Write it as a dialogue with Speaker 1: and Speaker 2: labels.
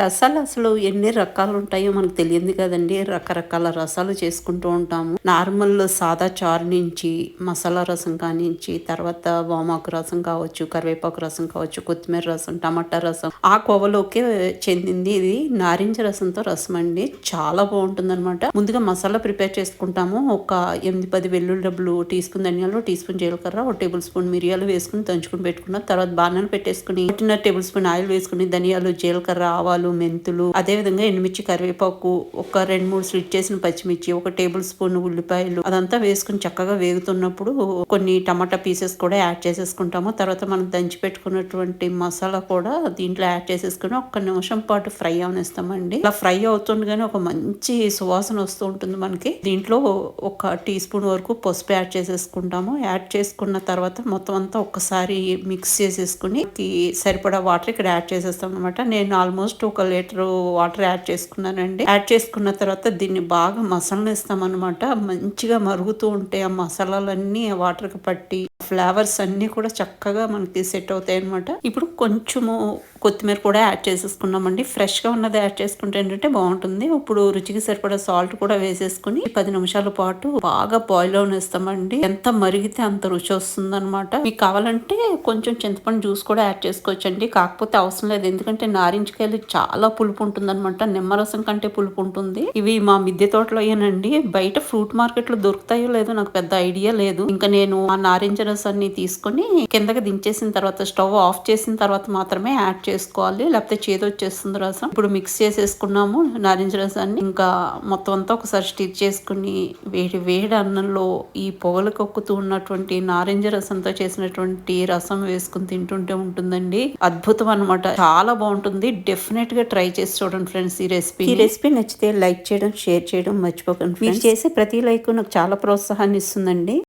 Speaker 1: రసాలు అసలు ఎన్ని రకాలు ఉంటాయో మనకు తెలియదు కదండి. రకరకాల రసాలు చేసుకుంటూ ఉంటాము. నార్మల్ సాదా చారు నుంచి మసాలా రసం కానించి తర్వాత వామాకు రసం కావచ్చు కరివేపాకు రసం కావచ్చు కొత్తిమీర రసం టమాటా రసం ఆ కోవలోకే చెందింది ఇది. నారింజ రసంతో రసం అండి. చాలా బాగుంటుంది అనమాట ముందుగా మసాలా ప్రిపేర్ చేసుకుంటాము. ఒక ఎనిమిది పది వెల్లుల్లి డబ్బులు టీ స్పూన్ ధనియాలు టీ స్పూన్ జీలకర్ర ఒక టేబుల్ స్పూన్ మిరియాలు వేసుకుని దంచుకుని పెట్టుకున్నాం తర్వాత బాణాలు పెట్టేసుకుని ఒకటిన్నర టేబుల్ స్పూన్ ఆయిల్ వేసుకుని ధనియాలు జీలకర్ర ఆవాలు మెంతులు అదే విధంగా ఎండుమిర్చి కరివేపాకు ఒక రెండు మూడు స్లిట్ చేసిన పచ్చిమిర్చి ఒక టేబుల్ స్పూన్ ఉల్లిపాయలు. అదంతా వేసుకుని చక్కగా వేగుతున్నప్పుడు కొన్ని టమాటా పీసెస్ కూడా యాడ్ చేసేసుకుంటాము. తర్వాత మనం దంచి పెట్టుకున్నటువంటి మసాలా కూడా దీంట్లో యాడ్ చేసేసుకుని ఒక్క నిమిషం పాటు ఫ్రై అవనిస్తామండి. అలా ఫ్రై అవుతుండగానే ఒక మంచి సువాసన వస్తూ ఉంటుంది మనకి. దీంట్లో ఒక టీ స్పూన్ వరకు పసుపు యాడ్ చేసేసుకుంటాము. యాడ్ చేసుకున్న తర్వాత మొత్తం అంతా ఒక్కసారి మిక్స్ చేసేసుకుని సరిపడా వాటర్ ఇక్కడ యాడ్ చేసేస్తాం అనమాట నేను ఆల్మోస్ట్ ఒక ఒక లీటర్ వాటర్ యాడ్ చేసుకున్నానండి. యాడ్ చేసుకున్న తర్వాత దీన్ని బాగా మసలనిస్తామన్నమాట. మంచిగా మరుగుతూ ఉంటే ఆ మసాలాలన్నీ ఆ వాటర్కి పట్టి ఫ్లేవర్స్ అన్నీ కూడా చక్కగా మనకి సెట్ అవుతాయి అనమాట ఇప్పుడు కొంచెము కొత్తిమీర కూడా యాడ్ చేసేసుకున్నామండి. ఫ్రెష్గా ఉన్నది యాడ్ చేసుకుంటే ఏంటంటే బాగుంటుంది. ఇప్పుడు రుచికి సరిపడా సాల్ట్ కూడా వేసేసుకుని పది నిమిషాల పాటు బాగా బాయిల్ అవనిస్తామండి. ఎంత మరిగితే అంత రుచి వస్తుంది అనమాట మీకు కావాలంటే కొంచెం చింతపండు జ్యూస్ కూడా యాడ్ చేసుకోవచ్చండి. కాకపోతే అవసరం లేదు. ఎందుకంటే నారింజకాయలు చాలా పులుపు ఉంటుంది అనమాట నిమ్మరసం కంటే పులుపు ఉంటుంది ఇవి మా మిద్దె తోటలో అండి బయట ఫ్రూట్ మార్కెట్లో దొరుకుతాయో లేదో నాకు పెద్ద ఐడియా లేదు. ఇంకా నేను ఆ నారింజ రసాన్ని తీసుకొని కిందకి దించేసిన తర్వాత స్టవ్ ఆఫ్ చేసిన తర్వాత మాత్రమే యాడ్ చేసుకోవాలి. లేకపోతే చేదు వచ్చేస్తుంది రసం. ఇప్పుడు మిక్స్ చేసేసుకున్నాము నారింజ రసాన్ని. ఇంకా మొత్తం అంతా ఒకసారి స్టిచ్ చేసుకుని వేడి వేడి అన్నంలో ఈ పొగలు కొక్కుతూ ఉన్నటువంటి నారింజ రసంతో చేసినటువంటి రసం వేసుకుని తింటుంటే ఉంటుందండి. అద్భుతం అనమాట చాలా బాగుంటుంది. డెఫినెట్ గా ట్రై చేసి చూడండి ఫ్రెండ్స్ ఈ రెసిపీ ఈ రెసిపీ నచ్చితే లైక్ చేయడం షేర్ చేయడం మర్చిపోకండి మీరు చేసే ప్రతి లైక్ నాకు చాలా ప్రోత్సాహాన్ని ఇస్తుందండి.